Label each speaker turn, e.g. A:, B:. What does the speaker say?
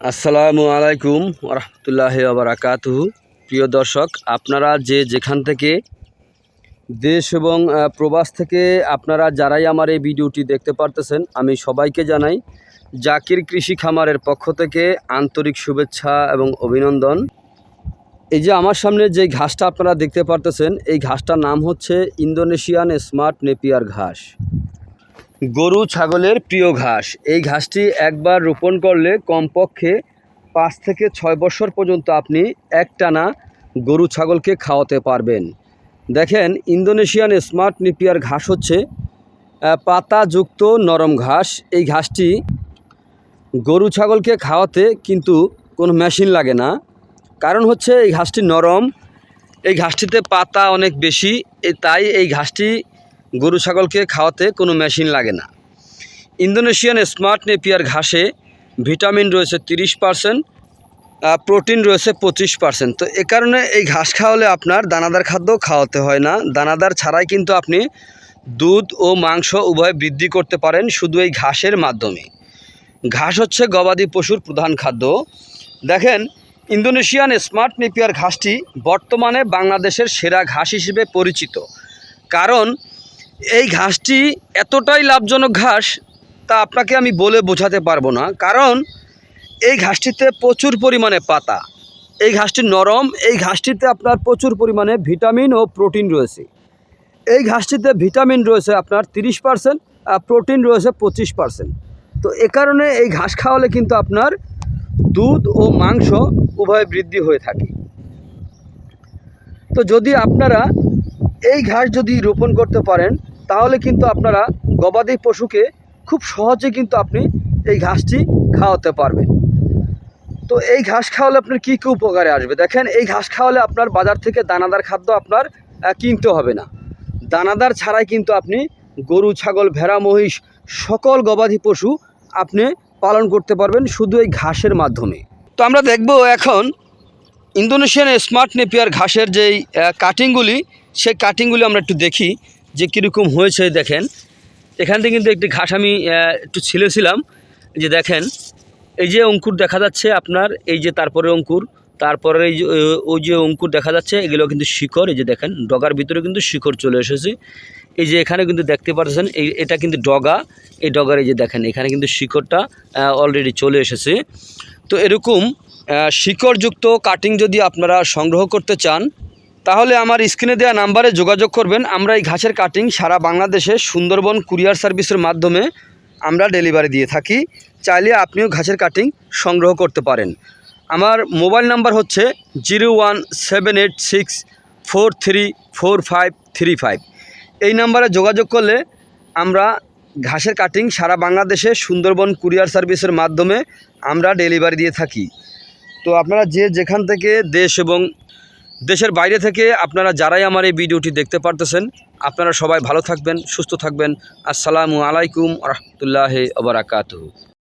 A: আসসালামু আলাইকুম রহমতুল্লাহ আবরাকাতুহু প্রিয় দর্শক, আপনারা যে যেখান থেকে দেশ এবং প্রবাস থেকে আপনারা যারাই আমার এই ভিডিওটি দেখতে পারতেছেন, আমি সবাইকে জানাই জাকির কৃষি খামারের পক্ষ থেকে আন্তরিক শুভেচ্ছা এবং অভিনন্দন। এই যে আমার সামনে যে ঘাসটা আপনারা দেখতে পারতেছেন, এই ঘাসটার নাম হচ্ছে ইন্দোনেশিয়ান স্মার্ট নেপিয়ার ঘাস। গরু, ছাগলের প্রিয় ঘাস। এই ঘাসটি একবার রোপণ করলে কমপক্ষে পাঁচ থেকে ছয় বছর পর্যন্ত আপনি একটানা গরু, ছাগলকে খাওয়াতে পারবেন। দেখেন, ইন্দোনেশিয়ান স্মার্ট নিপিয়ার ঘাস হচ্ছে পাতাযুক্ত নরম ঘাস। এই ঘাসটি গরু, ছাগলকে খাওয়াতে কিন্তু কোনো মেশিন লাগে না। কারণ হচ্ছে, এই ঘাসটি নরম। এই ঘাসটিতে পাতা অনেক বেশি তাই এই ঘাসটি গরু ছাগলকে খাওয়াতে কোনো মেশিন লাগে না। ইন্দোনেশিয়ান স্মার্ট নেপিয়ার ঘাসে ভিটামিন রয়েছে তিরিশ পারসেন্ট প্রোটিন রয়েছে পঁচিশ পার্সেন্ট। তো এ কারণে এই ঘাস খাওয়ালে আপনার দানাদার খাদ্য খাওয়াতে হয় না। দানাদার ছাড়াই কিন্তু আপনি দুধ ও মাংস উভয় বৃদ্ধি করতে পারেন শুধু এই ঘাসের মাধ্যমে। ঘাস হচ্ছে গবাদি পশুর প্রধান খাদ্য। দেখেন, ইন্দোনেশিয়ান স্মার্ট নেপিয়ার ঘাসটি বর্তমানে বাংলাদেশের সেরা ঘাস হিসেবে পরিচিত। কারণ এই ঘাসটি এতটাই লাভজনক ঘাস তা আপনাকে আমি বলে বোঝাতে পারব না। কারণ এই ঘাসটিতে প্রচুর পরিমাণে পাতা। এই ঘাসটি নরম, এই ঘাসটিতে আপনার প্রচুর পরিমাণে ভিটামিন ও প্রোটিন রয়েছে। এই ঘাসটিতে ভিটামিন রয়েছে আপনার তিরিশ পার্সেন্ট, আর প্রোটিন রয়েছে পঁচিশ পার্সেন্ট। তো এ কারণে এই ঘাস খাওয়ালে কিন্তু আপনার দুধ ও মাংস উভয় বৃদ্ধি হয়ে থাকে। তো যদি আপনারা এই ঘাস যদি রোপণ করতে পারেন, তাহলে কিন্তু আপনারা গবাদি পশুকে খুব সহজে কিন্তু আপনি এই ঘাসটি খাওয়াতে পারবেন। তো এই ঘাস খাওয়ালে আপনার কী কী উপকারে আসবে? দেখেন, এই ঘাস খাওয়ালে আপনার বাজার থেকে দানাদার খাদ্য আপনার কিনতে হবে না। দানাদার ছাড়াই কিন্তু আপনি গরু, ছাগল, ভেড়া, মহিষ সকল গবাদি পশু আপনি পালন করতে পারবেন শুধু এই ঘাসের মাধ্যমে। তো আমরা দেখব এখন ইন্দোনেশিয়ান স্মার্ট নেপিয়ার ঘাসের যেই কাটিংগুলি সেই কাটিংগুলি আমরা একটু দেখি, যে কীরকম হয়েছে দেখেন। এখান থেকে কিন্তু একটি ঘাস আমি একটু ছিলেছিলাম। যে দেখেন, এই যে অঙ্কুর দেখা যাচ্ছে আপনার, এই যে তারপরে অঙ্কুর, তারপরে এই যে ওই যে অঙ্কুর দেখা যাচ্ছে, এগুলো কিন্তু শিকড়, এই যে দেখেন, ডগার ভিতরে কিন্তু শিকড় চলে এসেছে। এই যে এখানে কিন্তু দেখতে পাচ্ছেন, এই, এটা কিন্তু ডগা, এই ডগার এই যে দেখেন, এখানে কিন্তু শিকড়টা অলরেডি চলে এসেছে। তো এরকম শিকড়যুক্ত কাটিং যদি আপনারা সংগ্রহ করতে চান, তাহলে আমার স্ক্রিনে দেওয়া নাম্বারে যোগাযোগ করবেন। আমরা এই ঘাসের কাটিং সারা বাংলাদেশে সুন্দরবন কুরিয়ার সার্ভিসের মাধ্যমে আমরা ডেলিভারি দিয়ে থাকি। চাইলে আপনিও ঘাসের কাটিং সংগ্রহ করতে পারেন। আমার মোবাইল নাম্বার হচ্ছে zero one seven eight six four three four five three five. এই নাম্বারে যোগাযোগ করলে আমরা ঘাসের কাটিং সারা বাংলাদেশে সুন্দরবন কুরিয়ার সার্ভিসের মাধ্যমে আমরা ডেলিভারি দিয়ে থাকি। তো আপনারা যে যেখান থেকে দেশ এবং দেশের বাইরে থেকে আপনারা যারাই আমার এই ভিডিওটি দেখতে পারতেছেন, আপনারা সবাই ভালো থাকবেন, সুস্থ থাকবেন। আসসালামু আলাইকুম রহমতুল্লাহ আবরাকাতু